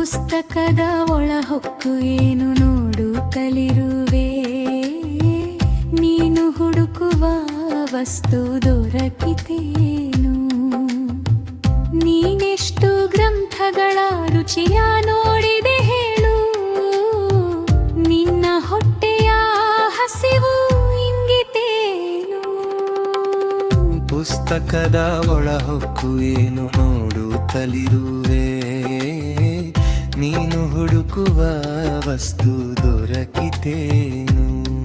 ಪುಸ್ತಕದ ಒಳಹೊಕ್ಕು ಏನು ನೋಡುತ್ತಲಿರುವೆ ನೀನು ಹುಡುಕುವ ವಸ್ತು ದೊರಕಿತೇನು. ನೀನೆಷ್ಟು ಗ್ರಂಥಗಳ ರುಚಿಯ ನೋಡಿದೆ ಹೇಳು. ನಿನ್ನ ಹೊಟ್ಟೆಯ ಹಸಿವು ಇಂಗಿತೇನು. ಪುಸ್ತಕದ ಒಳಹೊಕ್ಕು ಏನು ನೋಡುತ್ತಲಿರುವೆ ನೀನು ಹುಡುಕುವ ವಸ್ತು ದೊರಕಿತೇನು?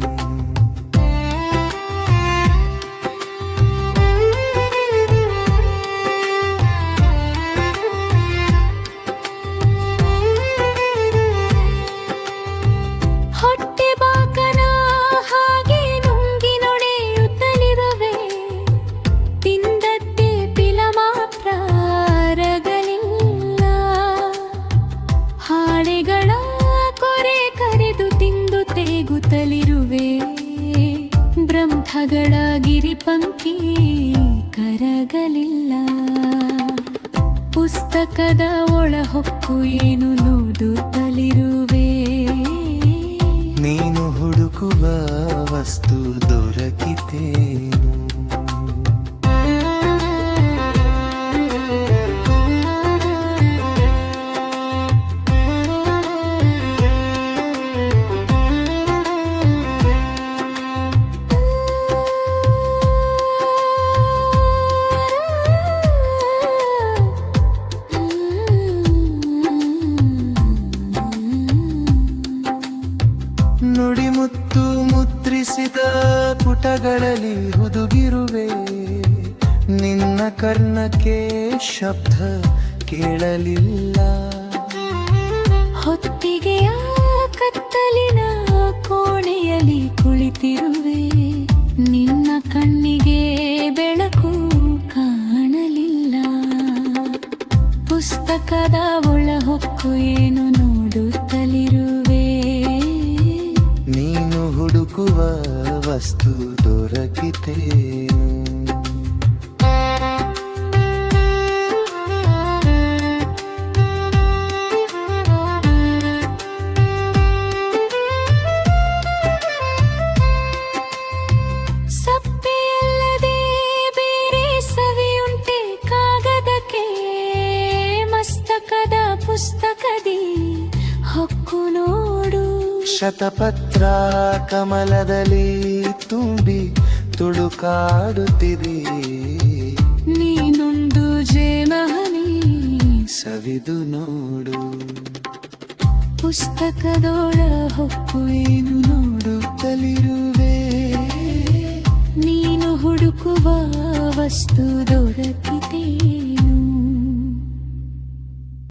ಹಾಳೆಗಳ ಕೊರೆ ಕರೆದು ತಿಂದು ತೇಗುತ್ತಲಿರುವೆ. ಬ್ರಹ್ಮಗಳ ಗಿರಿಪಂಕಿ ಕರಗಲಿಲ್ಲ. ಪುಸ್ತಕದ ಒಳಹೊಕ್ಕು ಏನು ನೋಡುತ್ತಲಿರುವೆ ನೀನು ಹುಡುಕುವ ವಸ್ತು ಮುದ್ರಿಸಿದ ಪುಟಗಳಲ್ಲಿ ಹುದುಗಿರುವೆ. ನಿನ್ನ ಕರ್ಣಕ್ಕೆ ಶಬ್ದ ಕೇಳಲಿಲ್ಲ. ಹೊತ್ತಿಗೆಯ ಕತ್ತಲಿನ ಕೋಣೆಯಲ್ಲಿ ಕುಳಿತಿರುವೆ. ನಿನ್ನ ಕಣ್ಣಿಗೆ ಬೆಳಕು ಕಾಣಲಿಲ್ಲ. ಪುಸ್ತಕದ ಒಳಹೊಕ್ಕು ಏನು ವಸ್ತು ದೊರಕಿತೇನು ಸಪ್ಪೆಯಲ್ಲದೆ ಬೇರೆ ಸವಿಯುಂಟೆ ಕಾಗದಕ್ಕೆ ಮಸ್ತಕದ ಪುಸ್ತಕದಿ ಹೊಕ್ಕು ನೋಡು ಶತಪತ್ರ ಕಮಲದಲ್ಲಿ ತುಂಬಿ ತುಳುಕಾಡುತ್ತಿದೆ ನೀನೊಂದು ಜೇನಹನಿ ಸವಿದು ನೋಡು. ಪುಸ್ತಕದೋಳ ಹೊಕ್ಕು ಏನು ನೋಡುತ್ತಲಿರುವೆ ನೀನು ಹುಡುಕುವ ವಸ್ತು ದೊರಕಿತೇನು